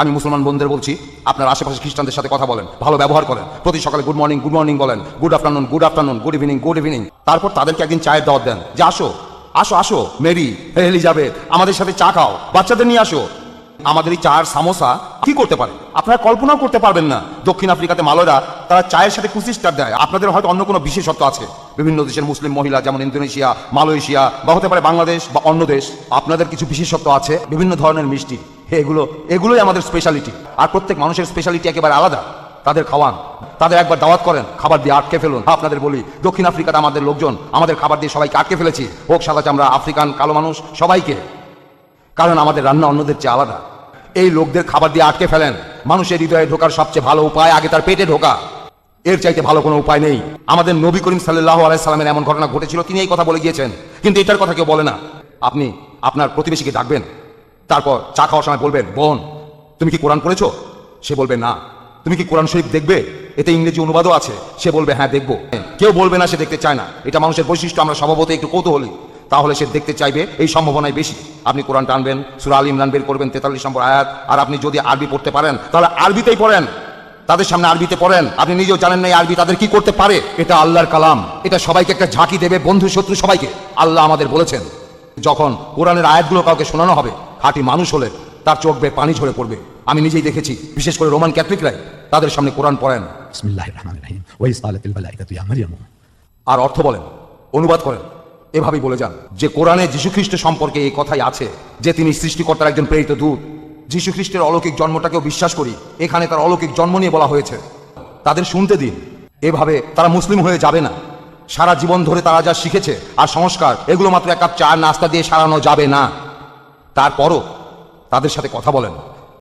আমি মুসলমান বন্ধুদের বলছি, আপনার আশেপাশে খ্রিস্টানদের সাথে কথা বলেন, ভালো ব্যবহার করেন। প্রতি সকালে গুড মর্নিং গুড মর্নিং বলেন good afternoon good afternoon good evening good evening তারপর তাদেরকে একদিন চায়ের দাওয়াত দেন, যে আসো আসো আসো, মেরি এলিজাবেথ, আমাদের সাথে চা খাও, বাচ্চাদের নিয়ে আসো। আমাদের এই চার সামোসা কি করতে পারে? আপনারা কল্পনাও করতে পারবেন না। দক্ষিণ আফ্রিকাতে মালয়রা তারা চায়ের সাথে কুচি স্টার দেয়। আপনাদের হয়তো অন্য কোনো বিশেষত্ব আছে। বিভিন্ন দেশের মুসলিম মহিলা, যেমন ইন্দোনেশিয়া, মালয়েশিয়া, বা হতে পারে বাংলাদেশ বা অন্য দেশ। আপনাদের কিছু বিশেষত্ব আছে? বিভিন্ন ধরনের মিষ্টি। এগুলো, এগুলোই আমাদের স্পেশালিটি আর প্রত্যেক মানুষের স্পেশালিটি একেবারে আলাদা। তাদের খাওয়ান। তাদের একবার দাওয়াত করেন, খাবার দিয়ে আটকে ফেলুন। আপনাদের বলি, দক্ষিণ আফ্রিকাতে আমাদের লোকজন, আমাদের খাবার দিয়ে সবাইকে আটকে ফেলেছি। হোক সাদা চামড়া আফ্রিকান কালো মানুষ, সবাইকে। কারণ আমাদের রান্না অন্যদের চেয়ে আলাদা। এই লোকদের খাবার দিয়ে আটকে ফেলেন। মানুষের হৃদয়ে ঢোকার সবচেয়ে ভালো উপায় আগে তার পেটে ঢোকা। এর চাইতে ভালো কোনো উপায় নেই। আমাদের নবী করিম সাল্লাহ আলাইসাল্লামের এমন ঘটনা ঘটেছিল, তিনি এই কথা বলে গিয়েছেন। কিন্তু এটার কথা কেউ বলে না। আপনি আপনার প্রতিবেশীকে ডাকবেন। তারপর চা খাওয়ার সময় বলবেন, বোন, তুমি কি কোরআন পড়েছ? সে বলবে, না। তুমি কি কোরআন শরীফ দেখবে? এতে ইংরেজি অনুবাদও আছে। সে বলবে হ্যাঁ দেখব। কেউ বলবে না সে দেখতে চায় না। এটা মানুষের বৈশিষ্ট্য, আমরা স্বভাবত একটু কৌতূহলী। তাহলে সে দেখতে চাইবে এই সম্ভাবনাই বেশি। আপনি কোরআন টানবেন সুরা আল ইমরান বের করবেন, তেতাল্লিশ নম্বর আয়াত। আর আপনি যদি আরবি পড়তে পারেন, তাহলে আরবিতেই পড়েন। তাদের সামনে আরবিতে পড়েন। আপনি নিজেও জানেন না আরবি তাদের কি করতে পারে। এটা আল্লাহর কালাম। এটা সবাইকে একটা ঝাঁকি দেবে, বন্ধু শত্রু সবাইকে। আল্লাহ আমাদের বলেছেন, যখন কোরআনের আয়াতগুলো কাউকে শোনানো হবে খাঁটি মানুষ হলে তার চোখ বেয়ে পানি ঝরে পড়বে। আমি নিজেই দেখেছি বিশেষ করে রোমান ক্যাথলিকরাই তাদের সামনে কোরআন পড়েন। আর অর্থ বলেন অনুবাদ করেন এভাবেই বলে যান যে কোরআনে যীশুখ্রিস্ট সম্পর্কে এই কথাই আছে যে তিনি সৃষ্টিকর্তার একজন প্রেরিত দূত। যীশুখ্রিস্টের অলৌকিক জন্মটাকেও বিশ্বাস করি এখানে তার অলৌকিক জন্ম নিয়ে বলা হয়েছে। তাদের শুনতে দিন এভাবে তারা মুসলিম হয়ে যাবে না। সারা জীবন ধরে তারা যা শিখেছে আর সংস্কার এগুলো মাত্র এক কাপ চা নাস্তা দিয়ে সারানো যাবে না। তারপরও তাদের সাথে কথা বলেন।